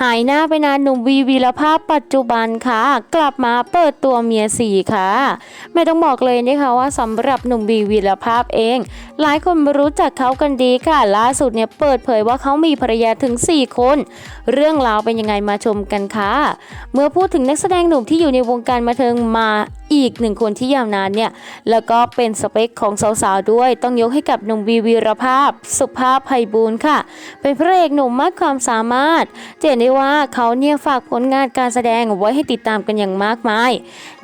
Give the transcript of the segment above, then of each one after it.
หายหน้าไปนานหนุ่มวีวีรภาพปัจจุบันค่ะ กลับมาเปิดตัวเมียสี่ค่ะ ไม่ต้องบอกเลยนะคะว่าสำหรับหนุ่มวีวีรภาพเอง หลายคนรู้จักเขากันดีค่ะ ล่าสุดเนี่ยเปิดเผยว่าเขามีภรรยาถึง 4 คน เรื่องราวเป็นยังไงมาชมกันค่ะ เมื่อพูดถึงนักแสดงหนุ่มที่อยู่ในวงการบันเทิงมาอีกหนึ่งคนที่ยาวนานเนี่ย แล้วก็เป็นสเปคของสาวๆด้วย ต้องยกให้กับหนุ่มวีวีรภาพ สุภาพไพบูลค่ะ เป็นพระเอกหนุ่มมากความสามารถเห็นได้ว่าเขาเนี่ยฝากผลงานการแสดงไว้ให้ติดตามกันอย่างมากมาย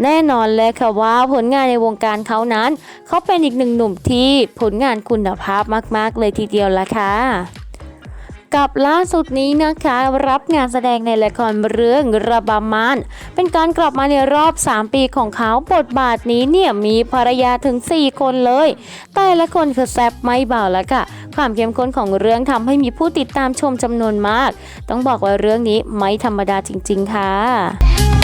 แน่นอนเลยค่ะว่าผลงานในวงการเขานั้น เขาเป็นอีกหนึ่งหนุ่มที่ผลงานคุณภาพมาก ๆ เลยทีเดียวละค่ะ กับล่าสุดนี้นะคะ รับงานแสดงในละครเรื่องระบามานเป็นการกลับมาในรอบ 3 ปีของเขาบทบาทนี้เนี่ยมีภรรยาถึง 4 คนเลย แต่ละคนคือแซบไม่เบาแล้วค่ะ ความเข้มข้นของเรื่องทำให้มีผู้ติดตามชมจำนวนมาก ต้องบอกว่าเรื่องนี้ไม่ธรรมดาจริง ๆ ค่ะ